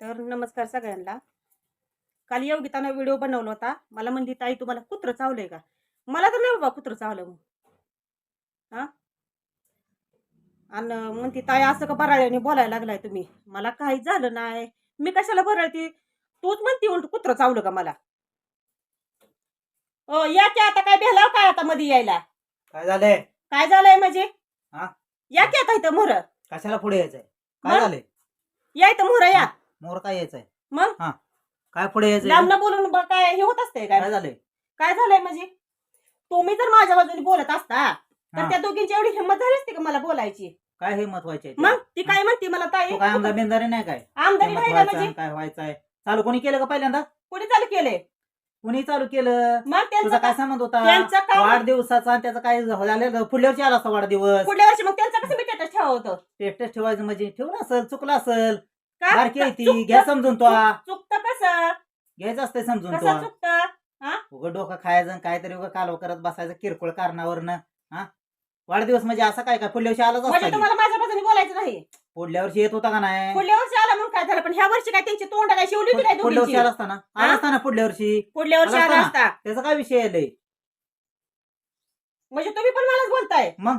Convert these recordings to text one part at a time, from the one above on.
तर नमस्कार सगळ्यांना. काल योगितानं व्हिडिओ बनवला होता. मला म्हणली ताई तुम्हाला कुत्रं चावलंय का? मला तर नाही बाबा कुत्रं चावलं मग हा? आणि म्हणती ताई असं का बराळ्याने बोलायला लागलाय तुम्ही? मला काहीच झालं नाही. मी कशाला बराळती तूच म्हणती उलट कुत्रं चावलं का मला? ओ या की आता काय भेलाव काय आता मध्ये यायला? काय झालंय? काय झालंय म्हणजे? हा? या की आता इथं मोर कशाला पुढे यायचंय? काय मग? झालंय? या इथं मोर या. मोर काय यायचंय? मग? हा. काय पुढे यायचंय? लांबनं बोलून ब- काय हे होत असतंय काय? काय झालंय? काय झालंय म्हणजे? तुम्ही जर माझ्या बाजूने बोलत असता तर हा. त्या दोघींची एवढी हिंमत झाली असती का मला बोलायची? काय हे महत्त्वाचे आहे ते? मग? ती काय म्हणते मला ताई तो काय आमदार नाही काय? आमदारी हिंमत नाही का व्हायचं म्हणजे? आणि काय व्हायचंय? चालू कोणी केलं का पहिल्यांदा? कोणी चालू केलंय कोणी चालू केलं? मग तुझा त्यांचं काय संबंध होता? त्यांचं काम वाढदिवसाचा आणि त्याचा काय झालेलं पुढल्या वर्षी आला असता वाढदिवस. पुढल्या वर्षी मग त्यांचं कसं मी स्टेटस ठेवायचं म्हणजे ठेवलं असेल चुकलं असेल. का? बारकी आहे ती. चुकतं- घ्या समजून तो. चुकतं कसं? घ्यायचं असतंय समजून कसं तो. चुकतं? उगं डोकं खायचं आणि काहीतरी उगं कालव करत बसायचं किरकोळ कारणावरनं. हा? वाढदिवस म्हणजे असं काय काय पुढल्या वर्षी आलाच म्हणजे असता की? तुम्हाला माझ्या बाजूने बोलायचं नाही. पुढल्या वर्षी येत होता का नाही? पुढल्या वर्षी आला म्हणून काय झालं? पण ह्या वर्षी काय त्यांची तोंड काय शिवली होती काय पुढल्या वर्षी दोघींची आला असता ना? आला हा? असता ना पुढल्या वर्षी? पुढल्या वर्षी आला आला असता असता. त्याचा काय विषय आलाय म्हणजे तुम्ही पण मलाच बोलताय. मग?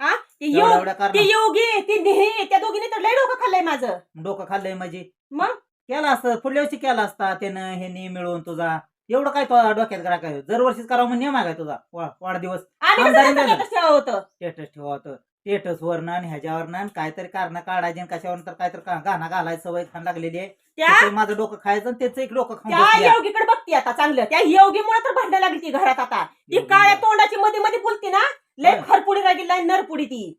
हा? ती योग ती कारण योगी ती नेही त्या दोघींनी तर लय डोकं खाल्लंय माझं. डोकं खाल्लंय म्हणजे? मग? केला असतं पुढल्या वर्षी केला असता त्यानं ह्यानी मिळून तुझा. एवढं काय तो डोक्यात करा काय? दरवर्षीच करावं म्हणून नियम आहे काय तुझा? वा- वाढदिवस. आम्ही आमदारी कसं झालं. status ठेवा होतं. स्टेटस ठेवा होतं. स्टेटस ह्याच्यावरनं आणि काहीतरी कारण काढायचे कशावर तर काहीतरी का- गाणं घालायचं सवय खान लागलेली आहे. त्या त्याचं माझं डोकं खायचं आणि त्याचं एक डोकं खाऊन त्या. योगीकडे बघती आता चांगलं. त्या योगीमुळे तर भांडण लागली ती घरात आता. ती काळ्या. तोंडाची मध्ये मध्ये बोलती ना लय. खरपुडी राहिली लय नरपुडी ती.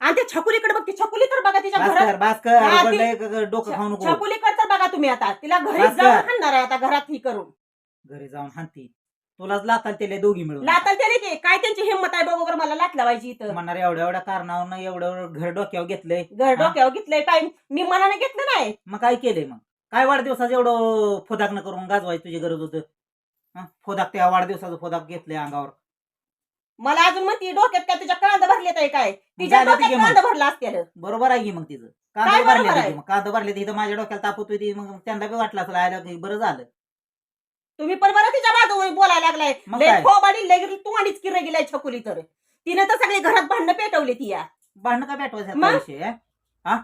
आणि त्या छकुलीकडे बघती छकुली तर बघा तिच्या घरात. भास्कर भास्कर हा, ती- उघडलंय ग- ग- डोकं खाऊ नको. छकुलीकडे तर बघा तुम्ही आता. तिला घरी भास्कर. जाऊन हाणणार आहे आता घरात ही करून. घरी जाऊन हानती तुलाच लाताल त्याला दोघी मिळून. लाताल त्याने की काय त्यांची हिंमत आहे बरोबर मला लाट लावायची इथं. म्हणणार एवढ्या एवढ्या कारणावर एवढं एवढं घर डोक्यावर घेतलंय. घर? डोक्यावर घेतलंय काय मी मनाने घेतलं नाही. मग काय केलंय मग? काय वाढदिवसाचं एवढं फोदाक न करून गाजवायची तुझी गरज होतं? फोदाक त्या वाढदिवसाचं फोदाक घेतलंय अंगावर. मला अजून म्हणती डोक्यात काय तुझ्या कांदा भरलेत आहे काय तिच्या झालं डोक्यात मग. कांदा भरला असते बरोबर आहे की मग तिचं काय कांदा बरोबर भरले आहे? तिथे मग कांदा भरले तिथं माझ्या डोक्याला ताप होतोय ती मग त्यांना बी वाटलं असं आयला की बरं झालं तुम्ही पण बरं तिच्या बाजूने बोलायला लागलाय मग लय काय? खोबाडी लय तू आणीच किर गेलाय छकुली तर तिने तर सगळे घरात भांडणं पेटवली ती या भांडणं का पेटवायचा मग? विषय हं? हा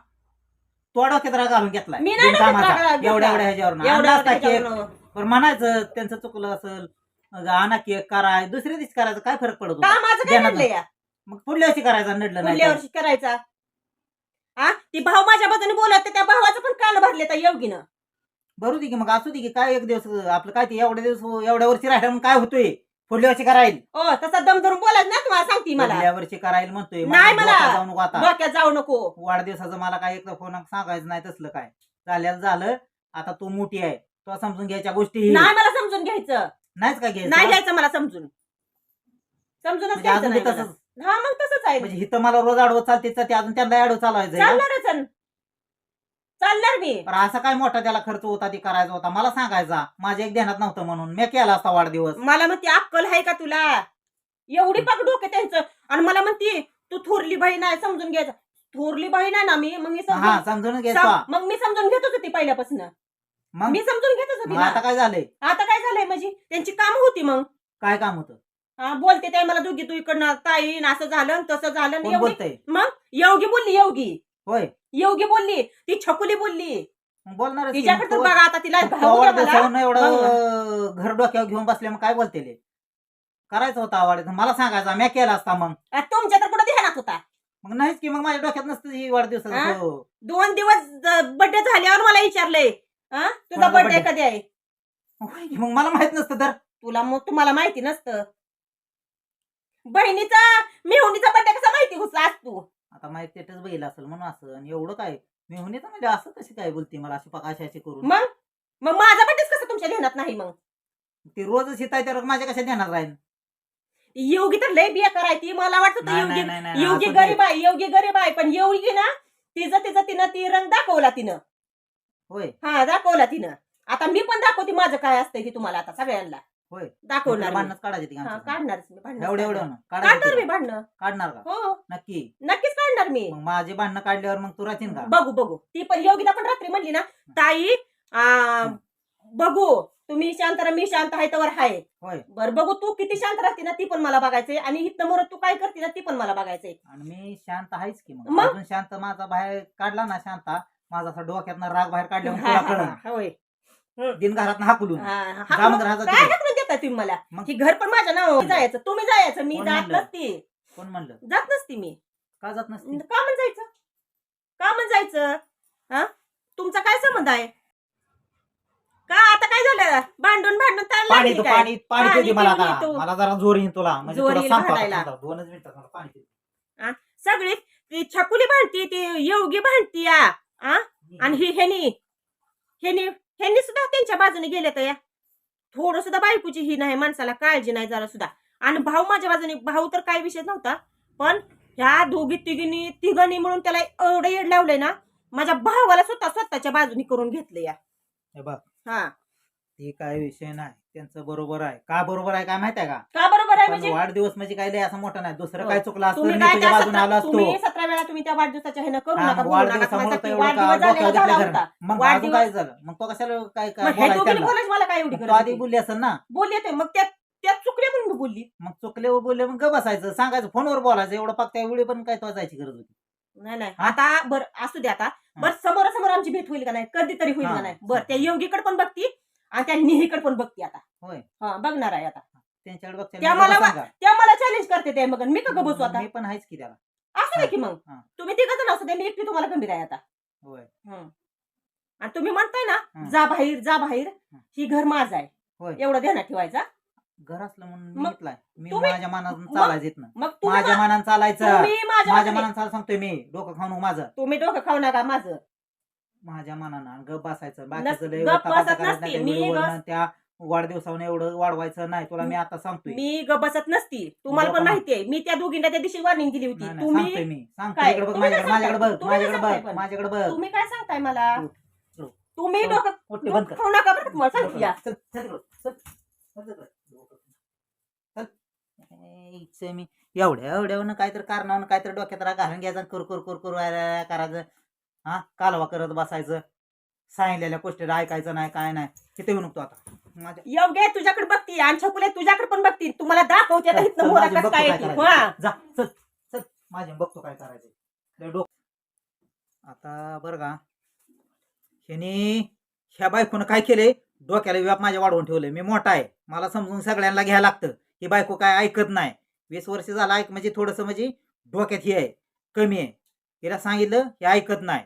तो डोक्यात राग घालून घेतलाय मी नाही डोक्यात बिनकामाचा. राग घेतला. एवढ्या एवढ्या ह्याच्यावर. पण म्हणायचं त्यांचं चुकलं असेल आणा केक कराय दुसऱ्या दिवशी करायचं काय फरक पडत का होता? माझं काय देणार नडलंय या? मग पुढल्या वर्षी करायचं नडलं नाही पुढल्या तर. वर्षी करायचा. हा ती भाऊ माझ्या बाजूने बोलत होते, त्या भावाचं पण कान भरले त्या योगीनं. बरू दे की मग असू दे की काय एक दिवस आपलं काय ते एवढ्या दिवस एवढ्या वर्षी राहिलं मग काय होतोय? पुढल्या वर्षी करायला. ओ तसा दम धरून बोलायचं ना तुम्हाला सांगते मला. पुढल्या वर्षी करायला म्हणतोय नाही माझ्या मला. डोक्यात जाऊ नको आता. डोक्यात जाऊ नको. वाढदिवसाचं मला काय एक फोन सांगायचं नाही तसलं काय. झाल्याचं झालं आता तू मोठी आहे. तो समजून घ्यायच्या गोष्टी. नाही मला समजून घ्यायचं. नाहीच का घ्यायचं? नाही घ्यायचं मला समजून. समजूनच म्हणजे घ्यायचं अजून नाही मला. तसंच. हा मग तसंच आहे. म्हणजे हिथं मला रोज आडवं चालते तर ते अजून त्यांना आडवं चालवायचं आहे का? चालणारच आहे. चालणार मी. पण असा काय मोठा त्याला खर्च होता ते करायचा होता? मला सांगायचा. माझ्या एक ध्यानात नव्हतं म्हणून. मी केला असता वाढदिवस. मला म्हणते अक्कल आहे का तुला? एवढी पाक डोके त्यांचं. आणि मला म्हणते तू थोरली बहीण आहे समजून घ्यायचं. थोरली बहीण आहे ना मी मग मी हा समजून समजून घ्यायचा. सम- मग मी समजून घेतच होती पहिल्यापासून. मग? मी समजून घेतच होती मग ना आता काय झालंय? आता काय झालंय म्हणजे त्यांची काम होती मग. काय काम होतं? हा बोलते ते मला दोघी तू इकडनं ताईन असं झालं तसं झालं आणि कोण एवढी बोलतय? मग? योगी बोलली योगी होय. योगी बोलली. ती छकुली बोलली. मग बोलणार तिच्याकडे तर बघा आता तिला भाऊ द्या मला. एवढं घर डोक्यावर घेऊन बसले मग काय बोलते? करायचं होतं वाढदिवस मला सांगायचा मी केला असता मग. आ, तुमच्या तर कुठं ध्यानात होता? मग नाहीच की मग माझ्या डोक्यात नसतं ही? वाढदिवसाचं. हो. दोन दिवस बर्थडे झाल्यावर मला विचारलंय. हा? तुझा बर्थडे birthday? कधी आहे? होय की, मग मला माहीत नसतं तर. तुला मग तुम्हाला माहिती नसतं. बहिणीचा मेहुणीचा बर्थडे कसा माहिती घुसला आज तू? आता माझ्या स्टेटस बघितलं असेल म्हणून असं आणि एवढं काय? मी होणे म्हणजे असं कशी काय बोलते मला अशी पकाशी अशी करून? मग? मग माझा बर्थडेच कसं तुमच्या ध्यानात नाही मग? ती रोजच आहे तर माझ्या कशा ध्यानात राहील योगी तर लय बिया करायची मला वाटतं नाही, योगी नाही, नाही, नाही, योगी असं नाही. गरीब आहे योगी गरीब आहे पण योगी ना तिचं तिचं तिनं ती रंग दाखवला तिनं. होय. हा दाखवला तिनं. आता मी पण दाखवते माझं काय असतंय ते तुम्हाला आता सगळ्यांना. होय. दाखवणार मी. भांडणच काढायचे हा काढणारच मी भांडणं एवढं एवढं ना काढणार मी काढायचं भांडणं. काढणार का? हो. नक्की. नक्कीच काढणार मी. मग माझे भांडणं काढल्यावर मग तू राहतील का? बघू बघू. ती पण योगिता पण रात्री म्हणली ना ताई आ, बघू तुम्ही शांत राहा मी शांत आहे तर हाय. होय. बर बघू तू किती शांत राहते ना ती पण मला बघायचंय. आणि इथनं मोर तू काय करते ना ती पण मला बघायचंय. आणि मी शांत आहेच की मग. मग? अजून शांत माझा बाहेर काढला ना शांता माझा असा डोक्यातनं राग बाहेर काढल्यावर होय. दिन घरात हाकलून. देता तुम्ही मला? की घर पण माझ्या नाव जायचं. तुम्ही जायचं. मी जात? नसती. कोण म्हणलं? जात नसती मी. का जात नसती? का म्हण जायचं? का म्हण जायचं? हा? तुमचा काय संबंध आहे? का आता काय झालं? भांडून भांडून पाणी? पाणी पाणी मला. मला जरा जोर येईन तुला. म्हणजे येईल दोनच मिनिटात पाणी. सगळी ती छकुली भांडती ती योगी भांडती या. आ? आणि ही हेनी हेनी हेनी सुद्धा त्यांच्या बाजूने गेले तर या. थोडं सुद्धा बायकोची ही नाही माणसाला काळजी नाही जरा सुद्धा. आणि भाऊ माझ्या बाजूने भाऊ तर काही विषय नव्हता पण ह्या दोघी तिघींनी तिघांनी म्हणून त्याला एवढं येड लावलंय ना माझ्या भावाला स्वतः स्वतःच्या बाजूने करून घेतलं या. हे बघ. हा. ते काय विषय नाही त्यांचं बरोबर आहे. का बरोबर आहे काय माहिती आहे का? का बरोबर आहे पण म्हणजे? वाढदिवस म्हणजे काय लय असं मोठं नाही. दुसरं हो. काय चुकलं असतं तुम्ही मी काय तुझ्या त्या बाजूने आलो सतरा असतो. तुम्ही सतरा वेळा तुम्ही त्या वाढदिवसाच्या ह्यानं करू नका मग बोलू नका वाढदिवसामुळे माझा तर ती एवढं का वाढदिवस डोक्यावर झाला घेतलं होता घरनं. मग अजून वाढदिवस- काय झालं? मग तो कशाला काय काय मग ह्या बोलायचं दोघींनी त्यांना? बोलायचं मला काय एवढी मग गरज तो आधी होती? बोलली असेल ना. बोलले ते मग त्या त्या चुकल्या म्हणून मी बोलली. मग चुकले व बोलले मग ग बसायचं सांगायचं फोनवर बोलायचं एवढं पाक त्या वेळी पण काय तो जायची गरज होती. नाही नाही. हा? आता बर असू दे आता. बर समोर समोर आमची भेट होईल का नाही? कधीतरी होईल हा. का नाही? बर त्या योगीकडे पण बघती आणि त्या निहीकडे पण बघती आता. होय. हा बघणार आहे आता. त्यांच्याकडे त्या मी मला गप्प वा- सांगा. त्या मला चॅलेंज करते ते मग मी का ग बसू आता. मी पण आहेच की त्याला. असू की मग. हा. तुम्ही तिघ जण असू दे मी एकटी तुम्हाला गंभीर आहे आता. होय. हं. आणि तुम्ही म्हणताय ना हं. जा बाहेर जा बाहेर. हं. घर माझं आहे. एवढं ध्यानात ठेवायचा. घर असलं म्हणून मग घेतलाय. मी तुम्ही- माझ्या मनातून मग- चालायचं मग तुम्ही माझ्या मा- मनानं चालायचं. तुम्ही माझ्या माझ्या मनाने- मनानं चाल सांगतोय मी. डोकं खाऊ नको माझं. तुम्ही डोकं खाऊ नका माझं. माझ्या मनानं. आणि गप बसायचं. बाकीचं लय बसत नसती. मी त्या वाढदिवसावर एवढं वाढवायचं नाही तुला मी आता सांगतोय मी ग बसत नसती तुम्हाला पण माहितीये मी त्या दोघींना त्या दिवशी वॉर्निंग दिली होती नाही, सांगतोय तुम्ही मी सांगतोय काय? इकडे बघ तुम्ही माझ्याकडे काय माझ्याकडे सांगताय? बघ तुम्ही माझ्याकडे काय बघ सांगताय पण? माझ्याकडे बघ तुम्ही काय सांगताय मला हो, हो. तुम्ही हो. डोकं मोठे बंद कर खाऊ नका बरं का तुम्हाला सांगते या. चल, चल तिकडं, चल, चल तिकडं. चल. ए, इच्छा मी एवढ्या एवढ्यावरनं काहीतरी कारणावरून काहीतरी डोक्यात राग घालून घ्यायचा कर कर कर करायचं हा कालवा करत बसायचं सांगितलेल्या गोष्टी ऐकायचं नाही काय नाही किती येऊ नको आता माझ्या योग्य तुझ्याकडे बघती. आणि छकुले तुझ्याकडे पण बघती. तुम्हाला दाखवते आता चल, इथनं चल, मोरा माझी कसं बघतो काय काय येते. करायचं. हा. जा चल चल माझे बघतो काय करायचं लय डोक आता बरं का. ह्यानी ह्या बायकोनं काय केलंय? डोक्याला व्याप माझ्या वाढवून ठेवलंय. मी मोठा आहे. मला समजून सगळ्यांना घ्यायला लागतं. ही बायको काय ऐकत नाही. वीस वर्ष झाला ऐक म्हणजे थोडंसं म्हणजे डोक्यात ही आहे. कमी आहे. हिला सांगितलं हे ऐकत नाही.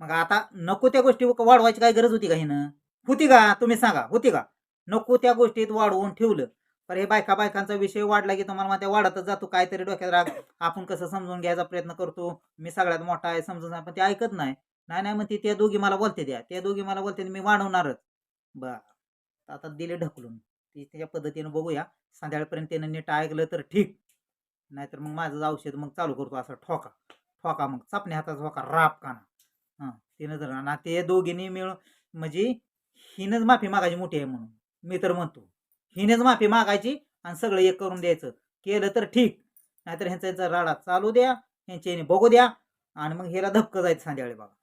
मग आता नको त्या गोष्टी वाढवायची काय गरज होती का हिनं? होती का? तुम्ही सांगा. होती का? नको त्या गोष्टीत वाढवून ठेवलं. पर हे बायका बायकांचा विषय वाढला की तुम्हाला मग त्या वाढतच जातो. काहीतरी डोक्यात राग. आपण कसं समजून घ्यायचा प्रयत्न करतो. मी सगळ्यात मोठा आहे समजून पण ते ऐकत नाही. नाही नाही म्हणते त्या दोघी मला बोलते द्या. त्या दोघी मला बोलते मी वाढवणारच. बर. आता दिले ढकलून. ती त्याच्या पद्धतीनं बघूया. संध्याकाळपर्यंत त्यानं नीट ऐकलं तर ठीक. नाहीतर मग माझं औषध मग चालू करतो असं ठोका. ठोका मग. चापण्या हाताचा ठोका. राप काना. हां. तिनं जर ना ते दोघींनी मिळून म्हणजे हिनंच माफी मागायची मोठी आहे म्हणून. मी तर म्हणतो हिनेच माफी मागायची आणि सगळं एक करून द्यायचं. केलं तर ठीक नाहीतर ह्यांचा यांचा राडा चालू द्या ह्यांच्या बघू द्या आणि मग ह्याला धपकं जायचं संध्याकाळी बघा.